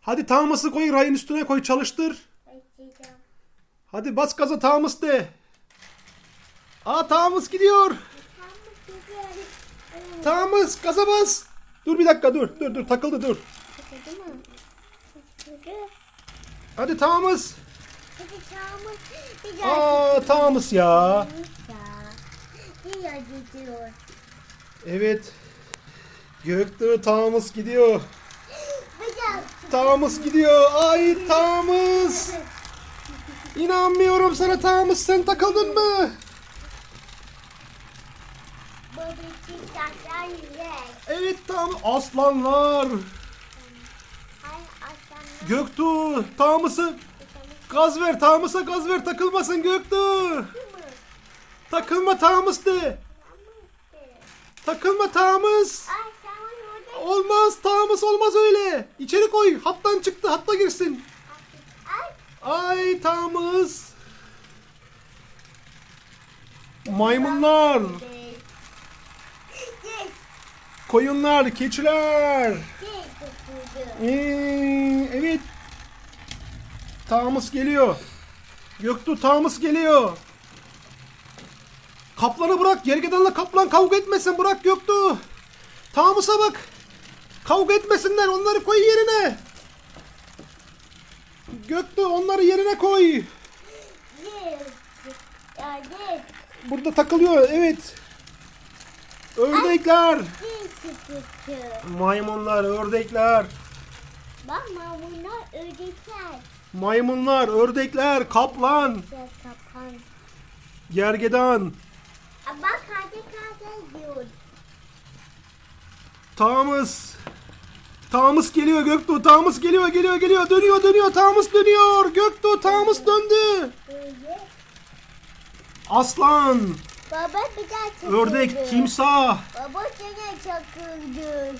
Hadi Thomas'ı koy rayın üstüne koy çalıştır. Hadi bas gaza Thomas de. Aa Thomas gidiyor. Thomas gaza bas. Dur bir dakika dur. Dur dur takıldı dur. Hadi Thomas. Aa Thomas ya. Evet. Göktuğ Thomas gidiyor. Tağımız gidiyor. Ay Tağımız. İnanmıyorum sana Tağımız. Sen takıldın mı? Evet Tağımız. Aslanlar. Göktuğ Tağımız'ı gaz ver. Tağımız'a gaz ver. Takılmasın Göktuğ. Takılma Tağımız. Takılma Tağımız. Olmaz Thomas olmaz öyle. İçeri koy. Hattan çıktı. Hatta girsin. Ay. Thomas. Maymunlar, koyunlar, keçiler. Ee, evet. Thomas geliyor. Göktuğ Thomas geliyor. Kaplanı bırak. Gergedanla kaplan kavga etmesin. Bırak Göktuğ. Thomas'a bak. Kavga etmesinler. Onları koy yerine. Göktuğ onları yerine koy. Burada takılıyor. Evet. Ördekler. Maymunlar, ördekler. Bak mamunlar ödekler. Maymunlar, ördekler, kaplan, kapan. gergedan. Bak hadi hadi diyor. Thomas. Thomas geliyor Göktuğ. Thomas geliyor geliyor geliyor. Dönüyor dönüyor. Thomas dönüyor. Göktuğ Thomas döndü. Aslan. Baba bir daha çakıldı. Ördek. Timsah. Baba sana çakıldı.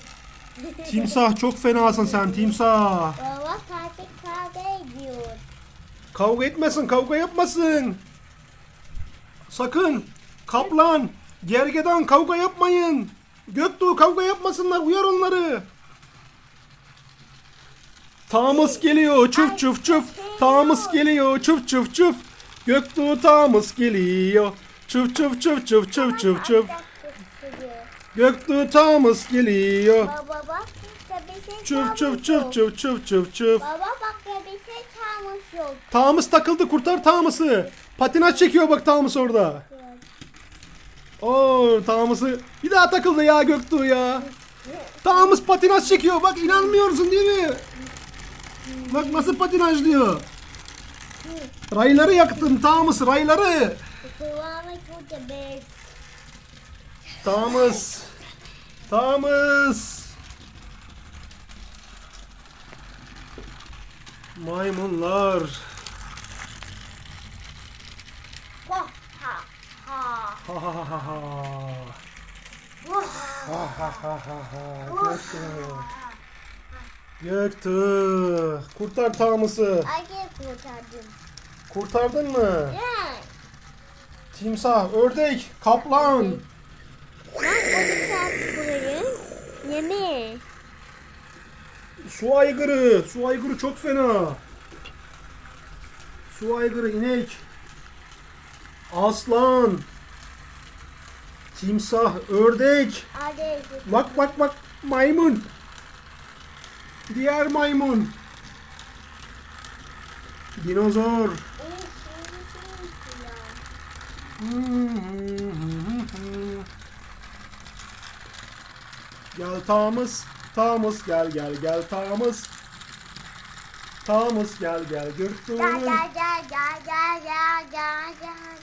Timsah çok fenasın sen timsah. Baba hadi kahve diyor. Kavga etmesin. Kavga yapmasın. Sakın. Kaplan. Gergedan kavga yapmayın. Göktuğ kavga yapmasınlar. Uyar onları. Thomas geliyor. Çuf çuf çuf. Thomas geliyor. Çuf çuf çuf. Göktuğ Thomas geliyor. Çuf çuf çuf çuf çuf çuf çuf. Göktuğ Thomas geliyor. Baba bak tabii Çuf çuf çuf çuf çuf çuf çuf. Baba bak şey çalmış yok. Thomas takıldı kurtar Thomas'ı. Patinaj çekiyor bak Thomas orada. Oo Thomas'ı bir daha takıldı ya Göktuğ ya. Thomas patinaj çekiyor bak inanmıyorsun değil mi? Bak nasıl patinaj diyor. Rayları yaktın Thomas rayları. Thomas. Thomas. Maymunlar. Ha ha ha. Ha ha ha ha ha. Göktuğ. Kurtar Thomas'ı. Hadi kurtardım. Kurtardın mı? Ya. Timsah, ördek, kaplan. Bak onu çarpıyorum. Yeme. Su aygırı. Su aygırı çok fena. Su aygırı, inek. Aslan. Timsah, ördek. Hadi. Bak bak bak maymun. Diğer maymun. Dinozor. Gel Thomas, Thomas gel gel gel Thomas. Thomas gel gel Gürtün. Gel gel gel gel gel gel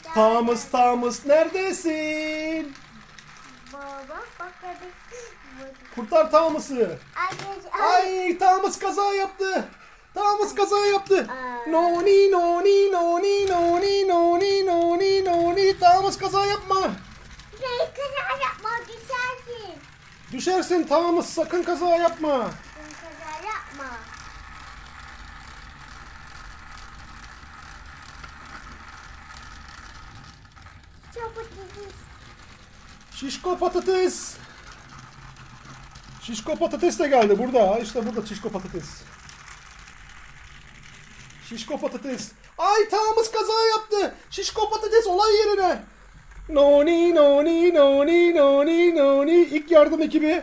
gel. Thomas Thomas neredesin? Baba bak hadi Kurtar Thomas'ı. Ay. Ay Thomas kaza yaptı. Thomas kaza yaptı. Noni noni noni noni noni noni noni Thomas kaza yapma. Ne kadar yapma düşersin. Düşersin Thomas sakın kaza yapma. Ne kadar yapma. Çabuk gidin. Şişko patates. Şişko patates de geldi burada. İşte burada şişko patates. Şişko patates. Ay Thomas kaza yaptı. Şişko patates olay yerine. Noni noni noni noni noni. İlk yardım ekibi.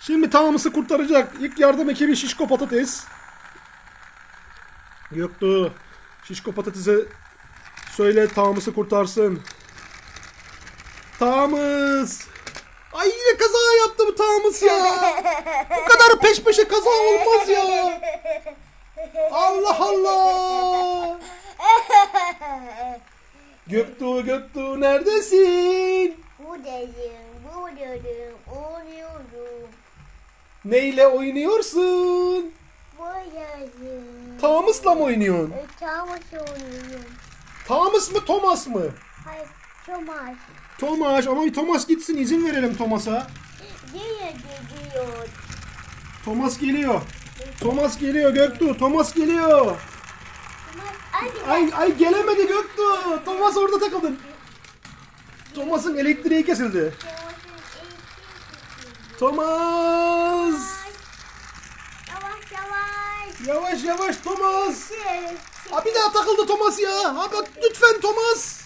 Şimdi Thomas'ı kurtaracak. İlk yardım ekibi Şişko patates. Göktuğ. Şişko patatese söyle Thomas'ı kurtarsın. Thomas. Ay yine kaza yaptı bu Thomas ya. Bu kadar peş peşe kaza olmaz ya. Allah Allah. Göktuğ Göktuğ neredesin? Buradayım, buradayım, oynuyorum. Neyle oynuyorsun? Buradayım. Thomas'la mı oynuyorsun? E, Thomas oynuyorum. Thomas mı Thomas mı? Hayır, Thomas. Thomas ama bir Thomas gitsin izin verelim Thomas'a. Nereye gidiyor? Thomas geliyor. Thomas geliyor Göktuğ. Thomas geliyor. Ay ay gelemedi Göktuğ. Thomas orada takıldı. Thomas'ın elektriği kesildi. Thomas. Yavaş yavaş. Yavaş yavaş Thomas. Bir daha takıldı Thomas ya. Ha bak lütfen Thomas.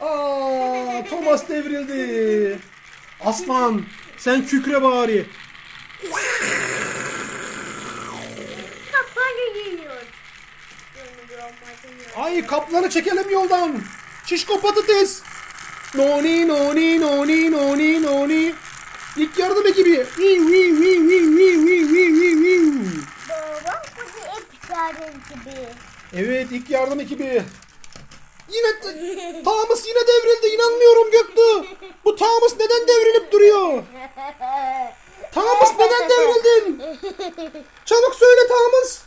Aa, Thomas devrildi. Aslan sen kükre bari. Kaplanı geliyor. Ay kaplanı çekelim yoldan. Şişko patates. Noni noni noni noni noni. İlk yardım ekibi. Viu viu viu viu viu viu viu viu. Baba bu ilk yardım ekibi. Evet ilk yardım ekibi. Yine Thomas yine devrildi. İnanmıyorum Göktuğ. Bu Thomas neden devrilip duruyor? Thomas neden devrildin? Çabuk söyle Thomas.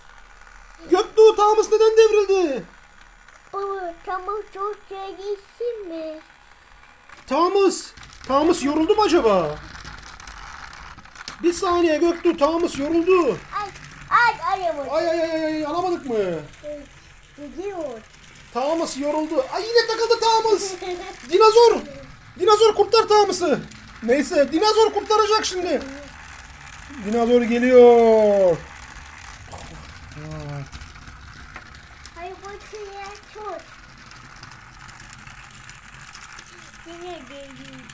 Göktuğ Thomas neden devrildi? Baba tamam çok gitsin mi? Thomas. Thomas yoruldu mu acaba? Bir saniye Göktuğ Thomas yoruldu. Ay ay aramadım. Ay ay ay ay alamadık mı? Gidiyor. Thomas yoruldu. Ay yine takıldı Thomas. Dinozor. Dinozor kurtar Thomas'ı. Neyse dinozor kurtaracak şimdi. Dinozor geliyor.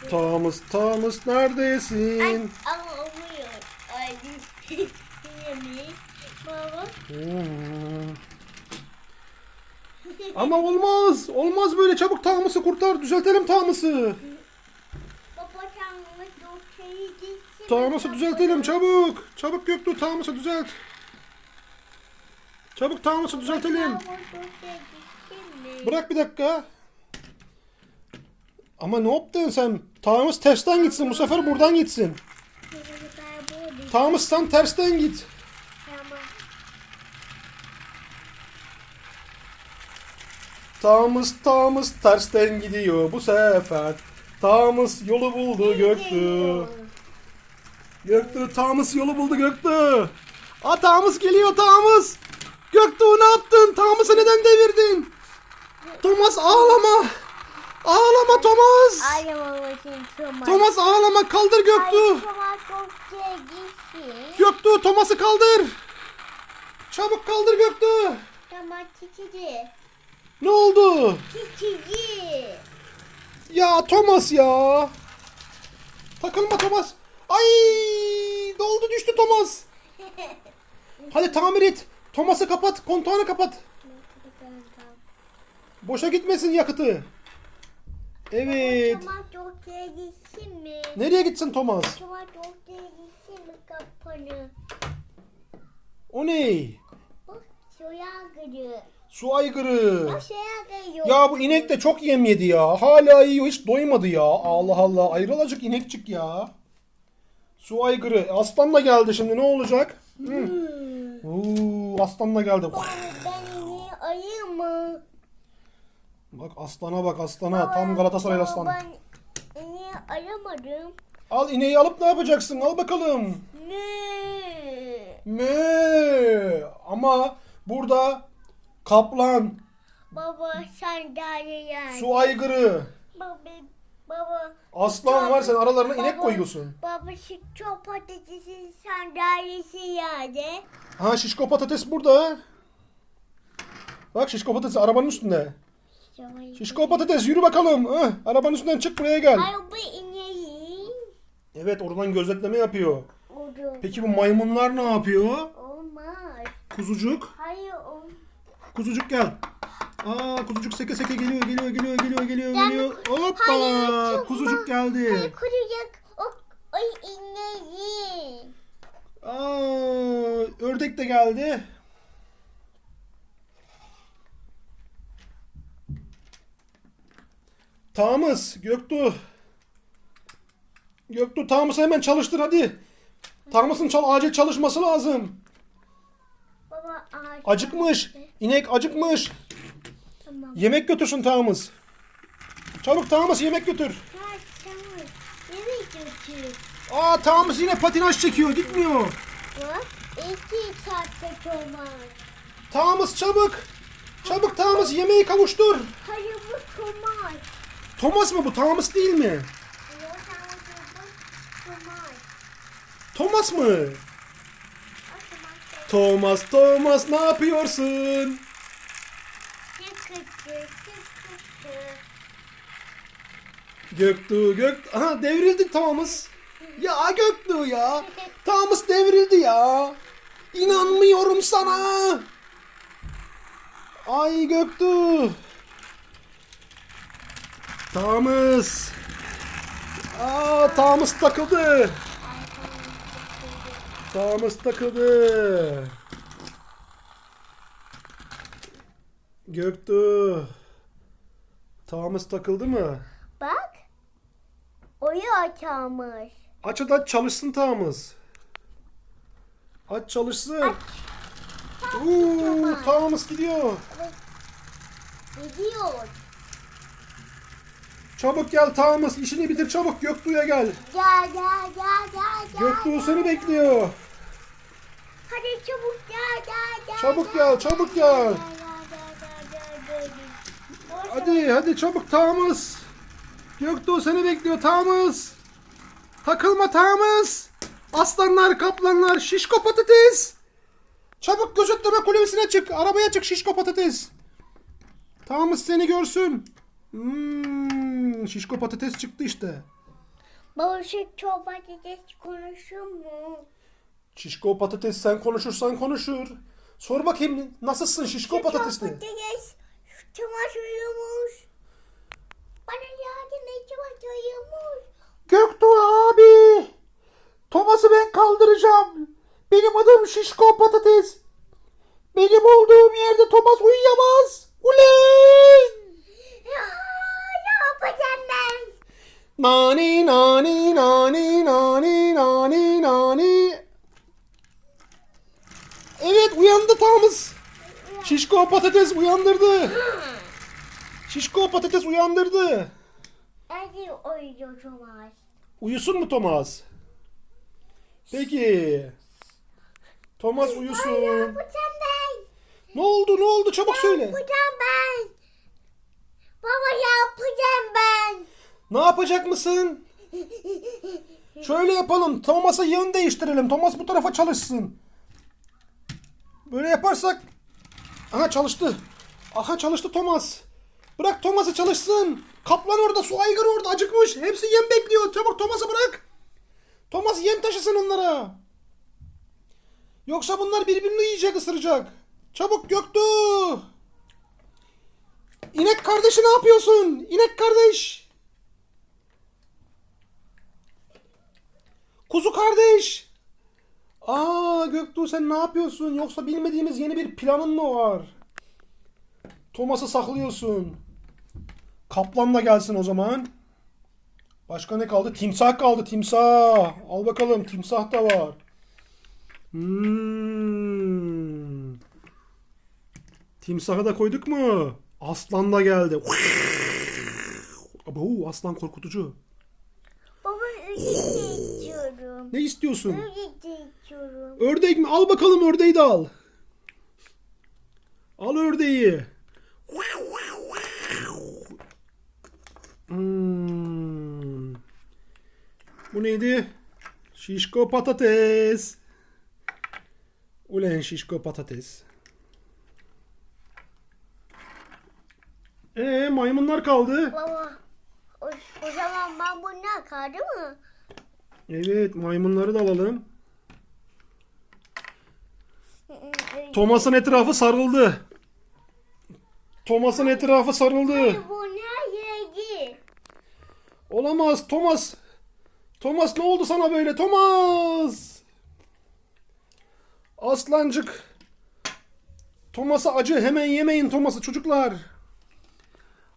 Thomas, Thomas neredesin? Ay ama olmuyor. Ay? Baba. Hmm. Ama olmaz. Olmaz böyle. Çabuk Thomas'ı kurtar. Düzeltelim Thomas'ı. Baba gitsin. düzeltelim çabuk. Çabuk Göktuğ Thomas'ı düzelt. Çabuk Thomas'ı düzeltelim. Bırak bir dakika. Ama ne yaptın sen? Thomas tersten gitsin. Bu sefer buradan gitsin. Thomas sen tersten git. Tamam. Thomas Thomas tersten gidiyor bu sefer. Thomas yolu buldu Göktuğ. Göktuğ Thomas yolu buldu Göktuğ. Aa Thomas geliyor Thomas. Göktuğ ne yaptın? Thomas'ı neden devirdin? Thomas ağlama. Ağlama Thomas. Thomas. Thomas ağlama kaldır Thomas gitsin. Göktuğ Thomas'ı kaldır. Çabuk kaldır Göktuğ. Tamam çiçeği. Ne oldu? Çiçeği. Ya Thomas ya. Takılma Thomas. Ay doldu düştü Thomas. Hadi tamir et. Thomas'ı kapat. Kontağını kapat. Boşa gitmesin yakıtı. Evet. Thomas gitsin mi? Nereye gitsin Thomas? Thomas çok gitsin mi kapanı? O ne? Bak. Su aygırı. Bak giriyor. Ya bu inek de çok yem yedi ya. Hala yiyor hiç doymadı ya. Allah Allah ayrılacak inekçik ya. Su aygırı. Aslan da geldi şimdi ne olacak? Hı. Oo, aslan da geldi. Baba ben ayı mı? Bak aslana bak aslana. Tam Galatasaray Baba, aslanı. Ben niye aramadım? Al ineği alıp ne yapacaksın? Al bakalım. Ne? Me. Ama burada kaplan, Baba sandalye yani. su aygırı, Baba, baba. aslan var sen aralarına inek Baba, koyuyorsun. Baba çok patatesin sandalyesi yani. Ha şişko patates burada. Bak şişko patates arabanın üstünde. Şişko. Şişko patates yürü bakalım. Heh, arabanın üstünden çık buraya gel. Araba ineği. Evet oradan gözetleme yapıyor. Peki bu maymunlar ne yapıyor? Olmaz. Kuzucuk. Kuzucuk gel. Aa kuzucuk seke seke geliyor geliyor geliyor geliyor geliyor Gel. geliyor. Hoppa Hayır, kuzucuk geldi. Hayır kuracak. O, o ineği. Aa ördek de geldi. Tamız Göktuğ. Göktuğ Tamız'ı hemen çalıştır hadi. Tamız'ın çal acil çalışması lazım. Baba ağaç. Acıkmış. İnek acıkmış. Tamam. Yemek götürsün Tamız. Çabuk Tamız yemek götür. Ha tamam. Nereye götür? Aa Tamız yine patinaj çekiyor gitmiyor. Bak. İki saatte olmaz. Tamız çabuk. Çabuk Tamız yemeği kavuştur. Hayır bu olmaz. Thomas mı bu? Thomas değil mi? Yok. Thomas mı? Thomas, Thomas ne yapıyorsun? Göktuğ, Gök... Aha devrildi Thomas. Ya Göktuğ ya. Thomas devrildi ya. İnanmıyorum sana. Ay Göktuğ. Thomas. Aa Thomas takıldı. Thomas takıldı. Göktuğ. Thomas takıldı mı? Bak. Oyu açılmış. Aç aç çalışsın Thomas. Aç çalışsın. Uuu Thomas gidiyor. Gidiyor. Çabuk gel Thomas işini bitir çabuk Göktuğ'a gel. Gel gel gel gel gel. Göktuğ seni bekliyor. Hadi çabuk gel gel gel. Çabuk gel çabuk gel. Hadi hadi çabuk Thomas. Göktuğ seni bekliyor Thomas. Takılma Thomas. Aslanlar kaplanlar şişko patates. Çabuk gözetleme kulübesine çık. Arabaya çık şişko patates. Thomas seni görsün. Hmm, şişko patates çıktı işte. Baba çorba patates konuşur mu? Şişko patates sen konuşursan konuşur. Sor bakayım nasılsın şişko patatesli? Patates çamaşır uyumuş. Bana yardım et çamaşır uyumuş. Göktuğ abi. Thomas'ı ben kaldıracağım. Benim adım Şişko Patates. Benim olduğum yerde Thomas uyuyamaz. Ulen! Ya, ne yapacağım ben? Nani nani nani Şişko Patates uyandırdı. Şişko Patates uyandırdı. Hadi uyuyor Thomas. Uyusun mu Thomas? Peki. Thomas uyusun. yapacağım ben? Ne oldu ne oldu çabuk söyle. Yapacağım ben. Baba yapacağım ben. Ne yapacak mısın? Şöyle yapalım. Thomas'a yön değiştirelim. Thomas bu tarafa çalışsın. Böyle yaparsak... Aha çalıştı. Aha çalıştı Thomas. Bırak Thomas'ı çalışsın. Kaplan orada, su aygırı orada acıkmış. Hepsi yem bekliyor. Çabuk Thomas'ı bırak. Thomas yem taşısın onlara. Yoksa bunlar birbirini yiyecek, ısıracak. Çabuk Göktuğ. İnek kardeşi ne yapıyorsun? İnek kardeş. Kuzu kardeş. Aa Göktuğ sen ne yapıyorsun? Yoksa bilmediğimiz yeni bir planın mı var? Thomas'ı saklıyorsun. Kaplan da gelsin o zaman. Başka ne kaldı? Timsah kaldı. Timsah. Al bakalım. Timsah da var. Hmm. Timsahı da koyduk mu? Aslan da geldi. Abo, aslan korkutucu. Baba ödeyecek istiyorum. Ne istiyorsun? İstiyorum. Ördek mi? Al bakalım ördeği de al. Al ördeği. Hmm. Bu neydi? Şişko patates. Ulen şişko patates. Ee maymunlar kaldı. Baba o, o zaman ben bunlar kaldı mı? Evet maymunları da alalım. Thomas'ın etrafı sarıldı. Thomas'ın etrafı sarıldı. Olamaz Thomas. Thomas ne oldu sana böyle Thomas? Aslancık. Thomas'a acı hemen yemeyin Thomas'ı çocuklar.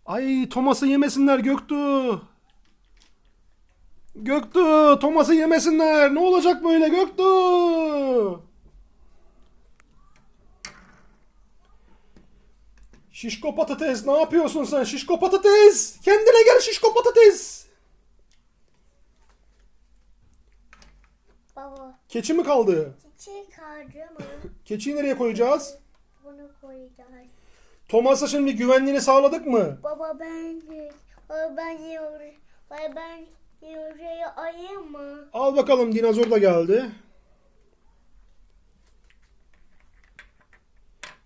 Ay Thomas'ı yemesinler Göktuğ. Göktuğ Thomas'ı yemesinler. Ne olacak böyle Göktuğ? Şişko patates ne yapıyorsun sen şişko patates? Kendine gel şişko patates. Baba Keçi mi kaldı? çiçeği kaldı mı? Keçiyi nereye koyacağız? Bunu koyacağız. Thomas'a şimdi güvenliğini sağladık mı? Baba ben ben yiyorum. Baba ben yumurtayı ayayım mı? Al bakalım dinozor da geldi.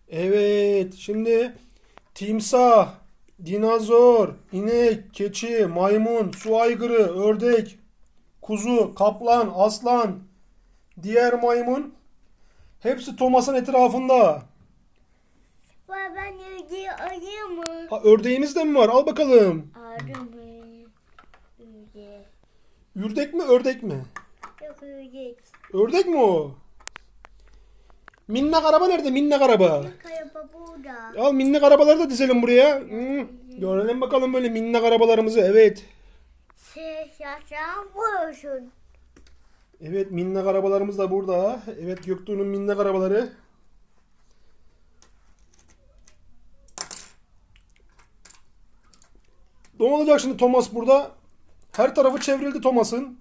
Evet şimdi timsah, dinozor, inek, keçi, maymun, su aygırı, ördek, kuzu, kaplan, aslan, diğer maymun hepsi Thomas'ın etrafında. Baba ben yumurtayı ayayım mı? Ha, ördeğimiz de mi var? Al bakalım. Aldım. Ürdek mi ördek mi? Yok ördek. Ördek mi o? Minnak araba nerede? Minnak araba. Kayaba burada. Al minnak arabaları da dizelim buraya. Hmm. Görelim bakalım böyle minnak arabalarımızı. Evet. Yaşam. Evet minnak arabalarımız da burada. Evet Göktuğ'un minnak arabaları. Ne olacak şimdi Thomas burada? Her tarafı çevrildi Thomas'ın.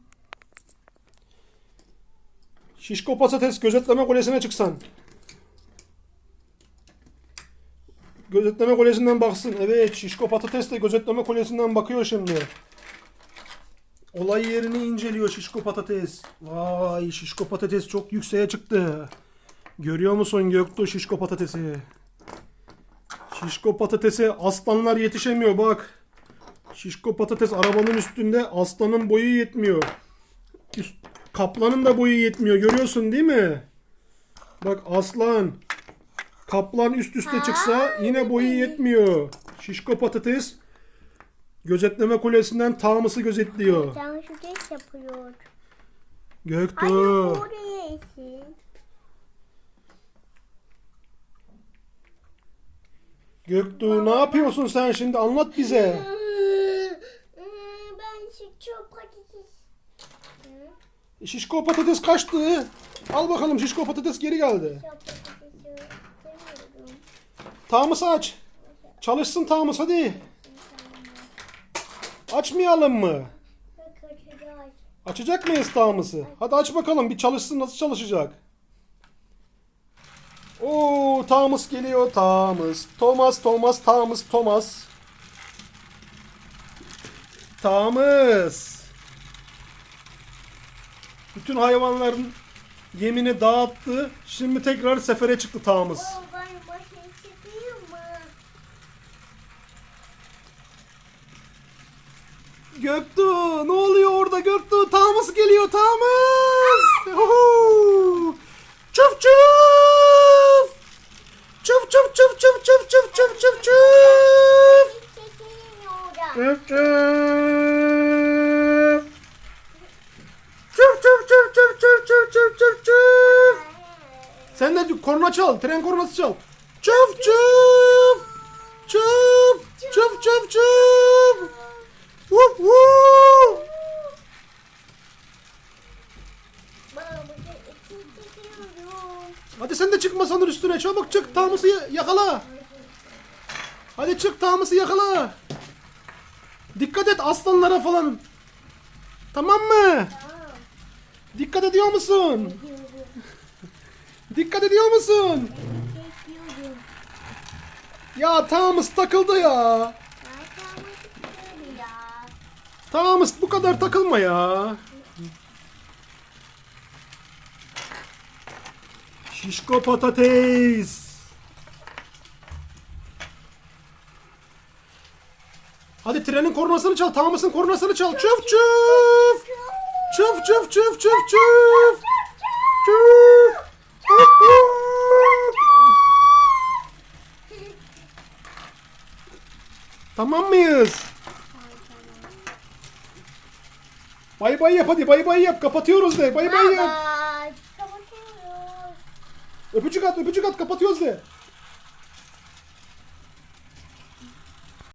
Şişko patates gözetleme kulesine çıksan. Gözetleme kulesinden baksın. Evet şişko patates de gözetleme kulesinden bakıyor şimdi. Olay yerini inceliyor şişko patates. Vay şişko patates çok yükseğe çıktı. Görüyor musun Göktuğ şişko patatesi? Şişko patatese aslanlar yetişemiyor bak. Şişko patates arabanın üstünde aslanın boyu yetmiyor. Kaplanın da boyu yetmiyor görüyorsun değil mi? Bak aslan. Kaplan üst üste çıksa yine boyu yetmiyor. Şişko patates gözetleme kulesinden Thomas'ı gözetliyor. Sen şu geç yapıyor. Göktuğ. oraya. Göktuğ ne yapıyorsun sen şimdi anlat bize. Ben şu çok patates. Şişko patates kaçtı. Al bakalım şişko patates geri geldi. Thomas aç. Çalışsın Thomas hadi. Açmayalım mı? Açacak mıyız Thomas'ı? Hadi aç bakalım bir çalışsın nasıl çalışacak. Oo Thomas geliyor Thomas. Thomas Thomas Thomas Thomas. Thomas. Bütün hayvanların yemini dağıttı. Şimdi tekrar sefere çıktı mı? Göktuğ ne oluyor orada Göktuğ? Thomas geliyor. Huhu. Çuf çuf. Çuf çuf çuf çuf çuf çuf çuf çuf çuf. Çuf çuf. Çuf çuf çuf çuf çuf çuf çuf çuf çuf. Sen de korna çal. Tren kornası çal. Çuf çuf. Çuf. Çuf çuf çuf. Vup vup. Hadi sen de çık masanın üstüne. Çabuk çık. Ya- yakala. Hadi çık Tamıs'ı yakala. Dikkat et aslanlara falan. Tamam mı? Dikkat ediyor musun? Dikkat ediyor musun? Ya Thomas takıldı ya. Thomas bu kadar takılma ya. Şişko patates. Hadi trenin kornasını çal. Thomas'ın kornasını çal. Çuf çuf. Çuf çuf çuf çuf çuf. Çuf. Tamam mıyız? Bay bay yap hadi bay bay yap. Kapatıyoruz de. Bay bay yap. Kapatıyoruz. Öpücük at öpücük at kapatıyoruz de.